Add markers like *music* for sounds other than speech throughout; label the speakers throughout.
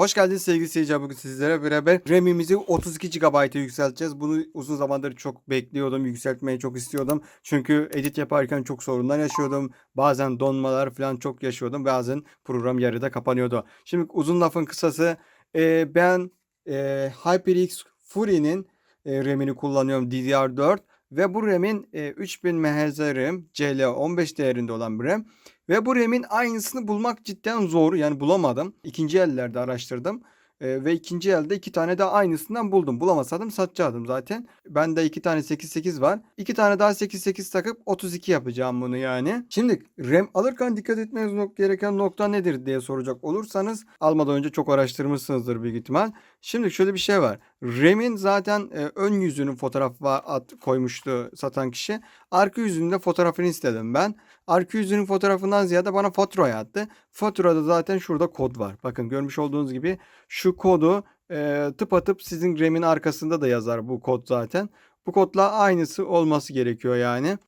Speaker 1: Hoş geldiniz sevgili seyirciler. Bugün sizlere beraber RAM'imizi 32 GB'a yükselteceğiz. Bunu uzun zamandır çok bekliyordum. Yükseltmeyi çok istiyordum. Çünkü edit yaparken çok sorunlar yaşıyordum. Bazen donmalar falan çok yaşıyordum. Bazen program yarıda kapanıyordu. Şimdi uzun lafın kısası e, ben e, HyperX Fury'nin e, RAM'ini kullanıyorum DDR4 ve bu RAM'in e, 3000 MHz RAM CL15 değerinde olan bir RAM. Ve bu RAM'in aynısını bulmak cidden zor. Yani bulamadım. İkinci ellerde araştırdım. Ee, ve ikinci elde iki tane daha aynısından buldum. Bulamasadım satacaktım zaten. Bende iki tane 8.8 var. İki tane daha 8.8 takıp 32 yapacağım bunu yani. Şimdi RAM alırken dikkat etmeniz gereken nokta nedir diye soracak olursanız almadan önce çok araştırmışsınızdır büyük ihtimal. Şimdi şöyle bir şey var. RAM'in zaten e, ön yüzünün fotoğrafı at, koymuştu satan kişi. Arka yüzünün de fotoğrafını istedim ben. Arka yüzünün fotoğrafından ziyade bana faturayı attı. Faturada zaten şurada kod var. Bakın görmüş olduğunuz gibi şu kodu e, tıpatıp sizin RAM'in arkasında da yazar bu kod zaten. Bu kodla aynısı olması gerekiyor yani.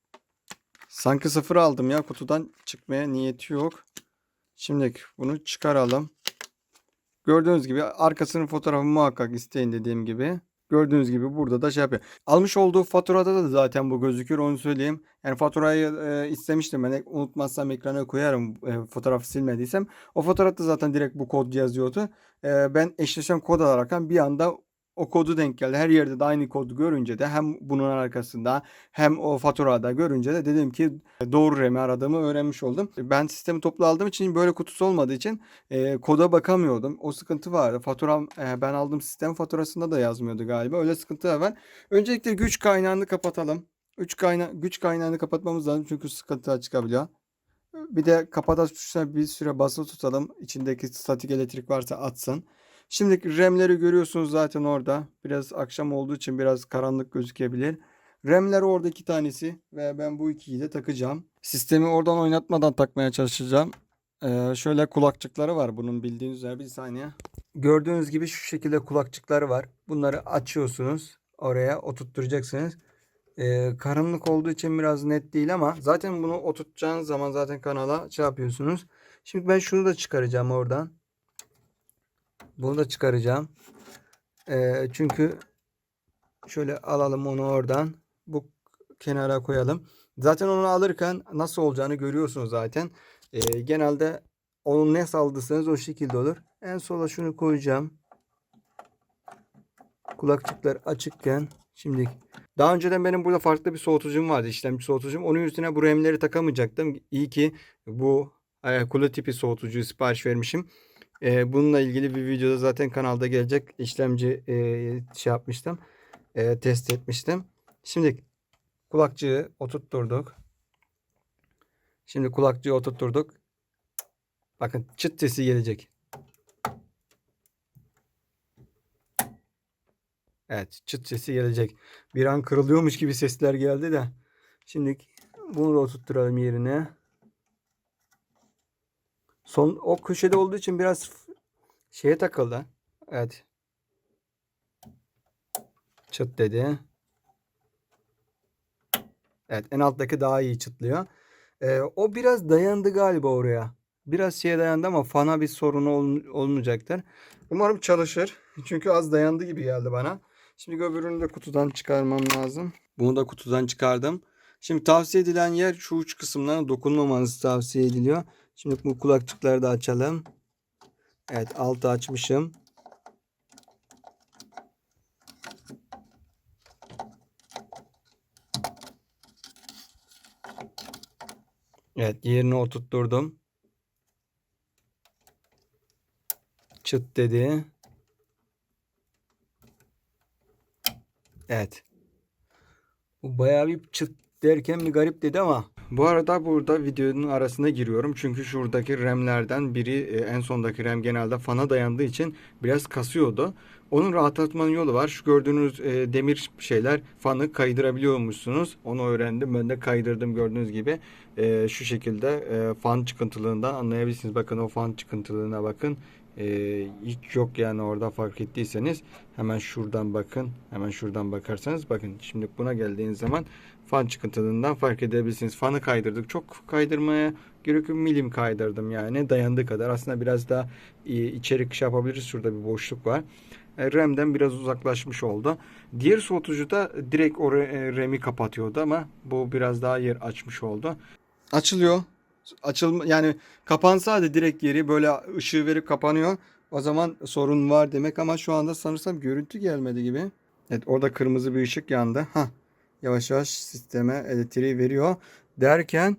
Speaker 1: Sanki sıfır aldım ya kutudan çıkmaya niyeti yok. Şimdi bunu çıkaralım. Gördüğünüz gibi arkasının fotoğrafı muhakkak isteyin dediğim gibi. Gördüğünüz gibi burada da şey yapıyor. Almış olduğu faturada da zaten bu gözüküyor onu söyleyeyim. Yani faturayı e, istemiştim ben unutmazsam ekrana koyarım e, fotoğrafı silmediysem. O fotoğrafta zaten direkt bu kod yazıyordu. E, ben eşleşen kod alarak bir anda o kodu denk geldi. Her yerde de aynı kodu görünce de hem bunun arkasında hem o faturada görünce de dedim ki doğru RAM'i aradığımı öğrenmiş oldum. Ben sistemi toplu aldığım için böyle kutusu olmadığı için e, koda bakamıyordum. O sıkıntı vardı. Faturam e, ben aldığım sistem faturasında da yazmıyordu galiba. Öyle sıkıntılar var. Öncelikle güç kaynağını kapatalım. Güç, kayna güç kaynağını kapatmamız lazım çünkü sıkıntılar çıkabiliyor. Bir de kapata tuşuna bir süre basılı tutalım. İçindeki statik elektrik varsa atsın. Şimdi RAM'leri görüyorsunuz zaten orada. Biraz akşam olduğu için biraz karanlık gözükebilir. RAM'ler orada iki tanesi ve ben bu ikiyi de takacağım. Sistemi oradan oynatmadan takmaya çalışacağım. Ee, şöyle kulakçıkları var bunun bildiğiniz üzere bir saniye. Gördüğünüz gibi şu şekilde kulakçıkları var. Bunları açıyorsunuz. Oraya oturtturacaksınız. Ee, karanlık olduğu için biraz net değil ama zaten bunu oturtacağınız zaman zaten kanala şey. Şimdi ben şunu da çıkaracağım oradan. Bunu da çıkaracağım. Ee, çünkü şöyle alalım onu oradan. Bu kenara koyalım. Zaten onu alırken nasıl olacağını görüyorsunuz zaten. Ee, genelde onu ne saldıysanız o şekilde olur. En sola şunu koyacağım. Kulakçıklar açıkken şimdi daha önceden benim burada farklı bir soğutucum vardı. işlemci soğutucum. Onun üstüne bu RAM'leri takamayacaktım. İyi ki bu e, kule tipi soğutucuyu sipariş vermişim. E, bununla ilgili bir videoda zaten kanalda gelecek. işlemci e, şey yapmıştım. E, test etmiştim. Şimdi kulakçığı oturtturduk. Şimdi kulakçığı oturtturduk. Bakın çıt sesi gelecek. Evet çıt sesi gelecek. Bir an kırılıyormuş gibi sesler geldi de. Şimdi bunu da oturtturalım yerine. Son o köşede olduğu için biraz şeye takıldı. Evet. Çıt dedi. Evet en alttaki daha iyi çıtlıyor. Ee, o biraz dayandı galiba oraya. Biraz şeye dayandı ama fana bir sorunu ol- olmayacaktır. Umarım çalışır. *laughs* Çünkü az dayandı gibi geldi bana. Şimdi öbürünü de kutudan çıkarmam lazım. Bunu da kutudan çıkardım. Şimdi tavsiye edilen yer şu uç kısımlarına dokunmamanız tavsiye ediliyor. Şimdi bu kulakçıkları da açalım. Evet altı açmışım. Evet yerine oturtturdum. Çıt dedi. Evet. Bu bayağı bir çıt derken bir garip dedi ama. Bu arada burada videonun arasına giriyorum. Çünkü şuradaki RAM'lerden biri e, en sondaki RAM genelde fana dayandığı için biraz kasıyordu. Onun rahatlatmanın yolu var. Şu gördüğünüz e, demir şeyler fanı kaydırabiliyormuşsunuz. Onu öğrendim. Ben de kaydırdım gördüğünüz gibi. E, şu şekilde e, fan çıkıntılığından anlayabilirsiniz. Bakın o fan çıkıntılığına bakın. E, hiç yok yani orada fark ettiyseniz hemen şuradan bakın. Hemen şuradan bakarsanız bakın şimdi buna geldiğiniz zaman fan çıkıntılığından fark edebilirsiniz. Fanı kaydırdık. Çok kaydırmaya gerek yok. Milim kaydırdım yani dayandığı kadar. Aslında biraz daha e, içerik şey yapabiliriz. Şurada bir boşluk var. E, RAM'den biraz uzaklaşmış oldu. Diğer soğutucu da direkt o e, RAM'i kapatıyordu ama bu biraz daha yer açmış oldu. Açılıyor. Açılma yani kapansa da direkt yeri böyle ışığı verip kapanıyor. O zaman sorun var demek ama şu anda sanırsam görüntü gelmedi gibi. Evet orada kırmızı bir ışık yandı. Ha yavaş yavaş sisteme elektriği veriyor. Derken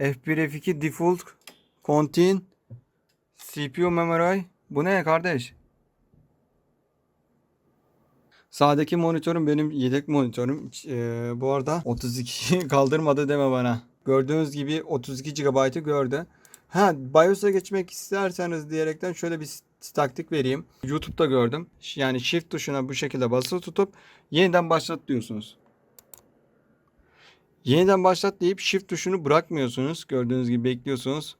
Speaker 1: F1 F2 default contain CPU memory bu ne kardeş? Sağdaki monitörüm benim yedek monitörüm. Eee, bu arada 32 *laughs* kaldırmadı deme bana. Gördüğünüz gibi 32 GB'ı gördü. Ha BIOS'a geçmek isterseniz diyerekten şöyle bir taktik vereyim. YouTube'da gördüm. Yani Shift tuşuna bu şekilde basılı tutup yeniden başlat diyorsunuz. Yeniden başlat deyip Shift tuşunu bırakmıyorsunuz. Gördüğünüz gibi bekliyorsunuz.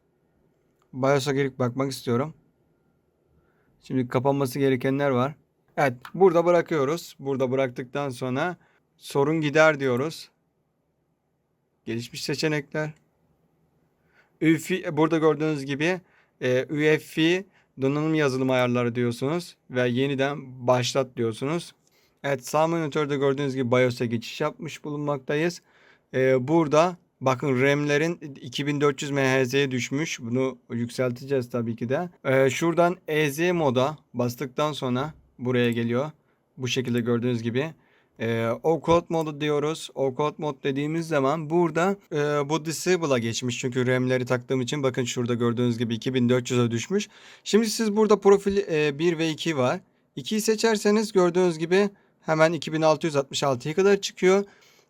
Speaker 1: BIOS'a girip bakmak istiyorum. Şimdi kapanması gerekenler var. Evet, burada bırakıyoruz. Burada bıraktıktan sonra sorun gider diyoruz. Gelişmiş seçenekler. UEFI, burada gördüğünüz gibi e, UEFI donanım yazılım ayarları diyorsunuz ve yeniden başlat diyorsunuz. Evet, sağ monitörde gördüğünüz gibi BIOS'a geçiş yapmış bulunmaktayız. E, burada bakın RAM'lerin 2400 MHz'ye düşmüş. Bunu yükselteceğiz tabii ki de. E, şuradan EZ moda bastıktan sonra buraya geliyor. Bu şekilde gördüğünüz gibi. Ee, o code modu diyoruz. O code mod dediğimiz zaman burada e, bu disable'a geçmiş. Çünkü RAM'leri taktığım için bakın şurada gördüğünüz gibi 2400'e düşmüş. Şimdi siz burada profil e, 1 ve 2 var. 2'yi seçerseniz gördüğünüz gibi hemen 2666'ya kadar çıkıyor.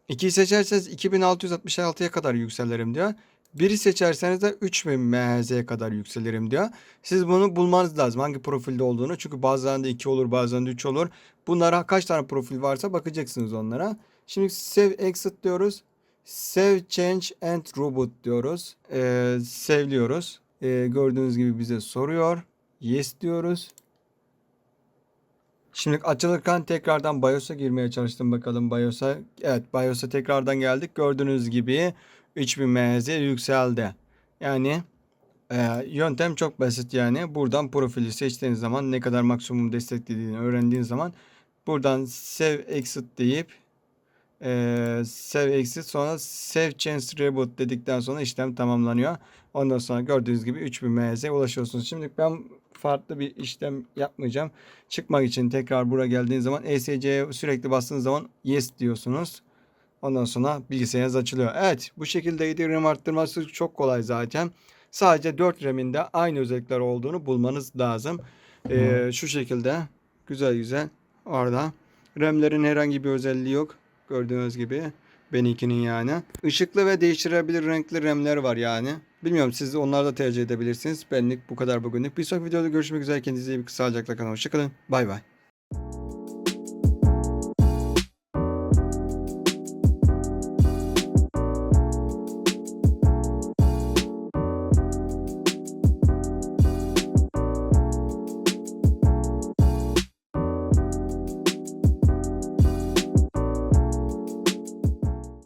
Speaker 1: 2'yi seçerseniz 2666'ya kadar yükselirim diyor. Biri seçerseniz de 3000 MHz'ye kadar yükselirim diyor. Siz bunu bulmanız lazım hangi profilde olduğunu. Çünkü bazılarında 2 olur bazen de 3 olur. Bunlara kaç tane profil varsa bakacaksınız onlara. Şimdi save exit diyoruz. Save change and reboot diyoruz. Ee, save'liyoruz. Ee, gördüğünüz gibi bize soruyor. Yes diyoruz. Şimdi açılırken tekrardan BIOS'a girmeye çalıştım bakalım BIOS'a. Evet BIOS'a tekrardan geldik. Gördüğünüz gibi 3000 MHz yükseldi. Yani e, yöntem çok basit yani. Buradan profili seçtiğiniz zaman ne kadar maksimum desteklediğini öğrendiğiniz zaman buradan save exit deyip e, save exit sonra save change reboot dedikten sonra işlem tamamlanıyor. Ondan sonra gördüğünüz gibi 3000 MHz'ye ulaşıyorsunuz. Şimdi ben farklı bir işlem yapmayacağım. Çıkmak için tekrar buraya geldiğiniz zaman ESC'ye sürekli bastığınız zaman yes diyorsunuz. Ondan sonra bilgisayarınız açılıyor. Evet bu şekildeydi. RAM arttırması çok kolay zaten. Sadece 4 RAM'in de aynı özellikler olduğunu bulmanız lazım. Ee, şu şekilde güzel güzel orada. RAM'lerin herhangi bir özelliği yok. Gördüğünüz gibi. Benimkinin yani. Işıklı ve değiştirebilir renkli RAM'ler var yani. Bilmiyorum siz onları da tercih edebilirsiniz. Benlik bu kadar bugünlük. Bir sonraki videoda görüşmek üzere. Kendinize iyi bir sağlıcakla kalın. Hoşçakalın. Bay bay.